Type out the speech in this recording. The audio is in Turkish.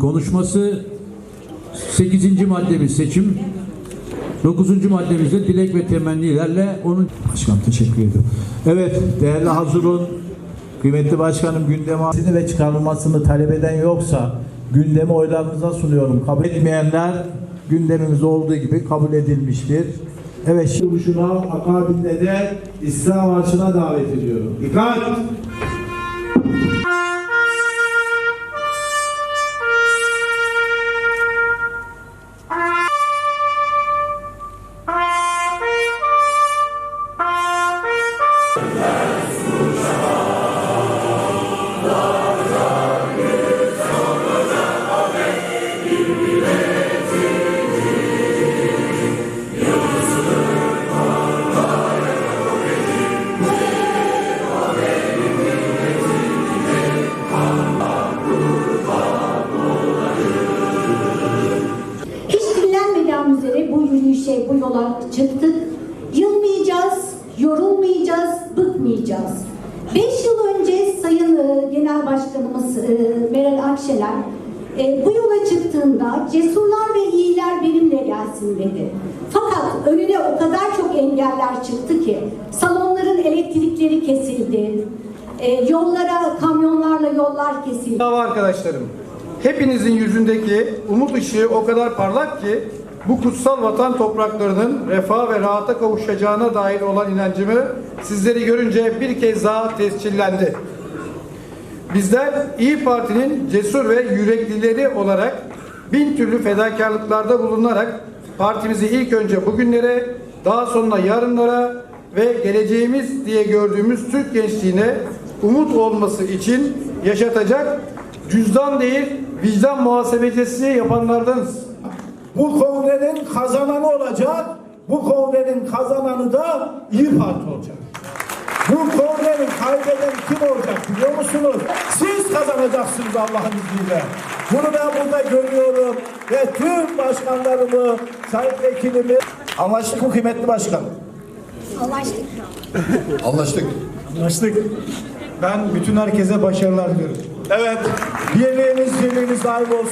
konuşması 8. maddemiz seçim. 9. maddemizde dilek ve temennilerle onun Başkanım teşekkür ediyorum. Evet değerli Hazırun, kıymetli başkanım gündeme ve çıkarılmasını talep eden yoksa gündemi oylarınıza sunuyorum. Kabul etmeyenler gündemimiz olduğu gibi kabul edilmiştir. Evet şimdi duruşuna akabinde de İslam marşına davet ediyorum. Dikkat! Üzere bu yürüyüşe, bu yola çıktık. Yılmayacağız, yorulmayacağız, bıkmayacağız. Beş yıl önce Sayın e, Genel Başkanımız e, Meral Akşener e, bu yola çıktığında cesurlar ve iyiler benimle gelsin dedi. Fakat önüne o kadar çok engeller çıktı ki salonların elektrikleri kesildi. Yollara, kamyonlarla yollar kesildi. Dava arkadaşlarım, hepinizin yüzündeki umut ışığı o kadar parlak ki bu kutsal vatan topraklarının refah ve rahata kavuşacağına dair olan inancımı sizleri görünce bir kez daha tescillendi. Bizler İyi Parti'nin cesur ve yüreklileri olarak bin türlü fedakarlıklarda bulunarak partimizi ilk önce bugünlere, daha sonra yarınlara ve geleceğimiz diye gördüğümüz Türk gençliğine umut olması için yaşatacak cüzdan değil vicdan muhasebecisi yapanlardanız. Bu kongrenin kazananı olacak. Bu kongrenin kazananı da İyi Parti olacak. Bu kongrenin kaybeden kim olacak biliyor musunuz? Siz kazanacaksınız Allah'ın izniyle. Bunu ben burada görüyorum ve tüm başkanlarımı, sayın vekilimi anlaştık mı kıymetli başkanım? Anlaştık. Anlaştık. Ben bütün herkese başarılar diliyorum. Evet. Birliğiniz, birliğiniz daim olsun.